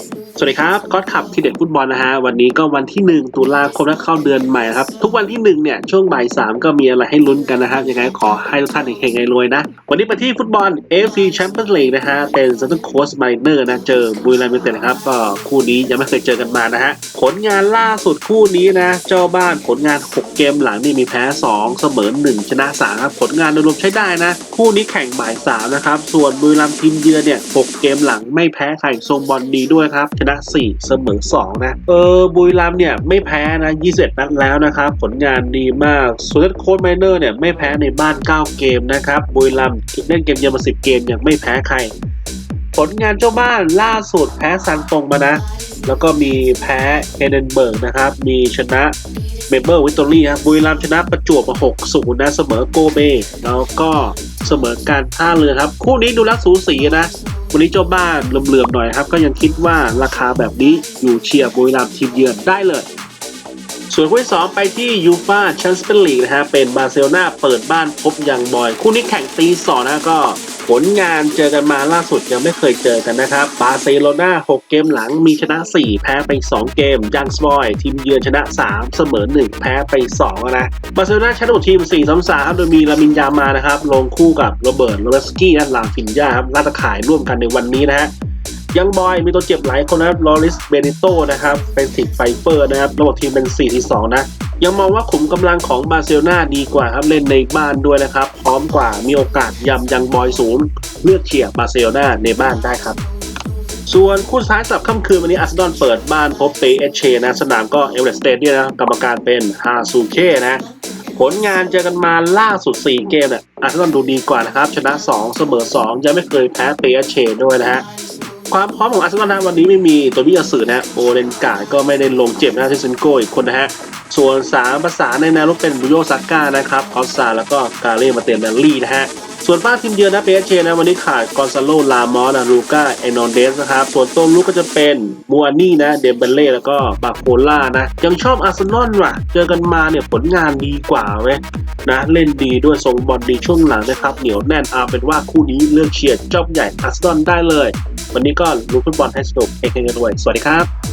ส วัสดีครับก็ขับทีเด็ดฟุตบอลนะฮะวันนี้ก็วันที่ 1 ตุลาคมและเข้าเดือนใหม่ครับ ทุกวันที่ 1 เนี่ย ช่วงบ่าย3ก็มีอะไรให้ลุ้นกันนะครับยังไงขอให้ทุกท่านเฮงๆรวยนะ วันนี้ไปที่ฟุตบอล AFC Champions League นะฮะเป็น Santa Cruz Mariner นะ เจอบุรีรัมย์ยูไนเต็ดนะครับ ก็คู่นี้ยังไม่เคยเจอกันมานะฮะผลงานล่าสุดคู่นี้นะ เจ้าบ้านผลงาน 6 เกมหลังนี่มีแพ้ 2 เสมอ1 ชนะ3ครับผลงานโดยรวมใช้ได้นะ คู่นี้แข่งบ่าย3นะครับส่วนบุรีรัมย์ทีมเยือนเนี่ย6เกมหลังไม่แพ้ใครทรงบอลดีด้วยครับชนะ4เสมอ2นะเออบุรีรัมเนี่ยไม่แพ้นะ21นัดแล้วนะครับผลงานดีมากส่วนโค้ดไมเนอร์เนี่ยไม่แพ้ในบ้าน 9 เกมนะครับบุรีรัมเล่นเกมเยือนมา 10 เกมยังไม่แพ้ใคร ผลงานเจ้าบ้านล่าสุดแพ้ซันตรงมานะ แล้วก็มีแพ้เฮเดนเบิร์กนะครับมีชนะเมเบอร์วิตตอรี่ครับบุรีรัมชนะประจวบมา6 0นะเสมอโกเบแล้วก็เสมอการท่าเรือครับ คู่นี้ดูแล้วสูสีนะ วันนี้เจ้าบ้านเหลื่อมๆหน่อยครับ ก็ยังคิดว่าราคาแบบนี้อยู่เชียร์บุรีรัมย์ทีมเยือนได้เลย ส่วนคู่ที่สองไปที่ยูฟาแชมเปี้ยนลีกนะฮะเป็นบาร์เซโลนาเปิดบ้านพบยังบอย คู่นี้แข่งตีสองนะก็ผลงานเจอกันมาล่าสุดยังไม่เคยเจอกันนะครับ บาร์เซโลนา6 เกมหลังมีชนะ 4 แพ้ไป 2 เกม ยังสบอย ทีมเยือนชนะ 3 เสมอ 1 แพ้ไป 2 นะ บาร์เซโลนาชนะทีม 4 3 3ครับโดยมีลามินยามานะครับ ลงคู่กับโรเบิร์ตโรเบสกี้และลาฟินยาครับน่าจะขายร่วมกันในวันนี้นะฮะ ยังบอยมีตัวเจ็บหลายคนนะครับลอริสเบนิโตนะครับเป็นสิทธิ์ไฟเฟอร์นะครับระบบทีมเป็น4ที่2นะ ยังมองว่าขุมกำลังของบาร์เซโลนาดีกว่าครับเล่นในบ้านด้วยนะครับ พร้อมกว่ามีโอกาสยำยังบอยศูนย์เลือกเชียร์บาร์เซโลนาในบ้านได้ครับ ส่วนคู่ท้ายสับค่ำคืนวันนี้อาร์เซนอลเปิดบ้านพบเปเอชเชนะสนามก็เอเวอเรสต์เตเดียนะกรรมการเป็นฮาซูเช่นะผลงานเจอกันมาล่าสุด 4 เกมเนี่ยอาร์เซนอลดูดีกว่านะครับ ชนะ 2 เสมอ 2 ยังไม่เคยแพ้เปเอชเชด้วยนะฮะ ความพร้อมของอาร์เซนอลนะวันนี้ไม่มีตัววิยาสือนะโอเรนกาดก็ไม่ได้ลงเจ็บนะเซนโกอีกคนนะฮะส่วนสามภาษาในแนวรุกเป็นบุโยซาก้านะครับออฟซาแล้วก็กาเล่มาเตียนแบลลี่นะฮะส่วนป้าทีมเยือนนะเปเชนะวันนี้ขาดกอนซาโลลามอสนะลูก้าเอนอนเดสนะครับส่วนตัวลูกก็จะเป็นมัวนี่นะเดมเบเล่แล้วก็บาโคล่านะยังชอบอาร์เซนอลว่ะ เจอกันมาเนี่ยผลงานดีกว่าเว้ยนะเล่นดีด้วยทรงบอลดีช่วงหลังนะครับ เหนียวแน่นเอาเป็นว่าคู่นี้เลือกเชียร์เจ้าใหญ่อาร์เซนอลได้เลย วันนี้ก็รู้ฟุตบอลให้สนุกเองกันด้วย สวัสดีครับ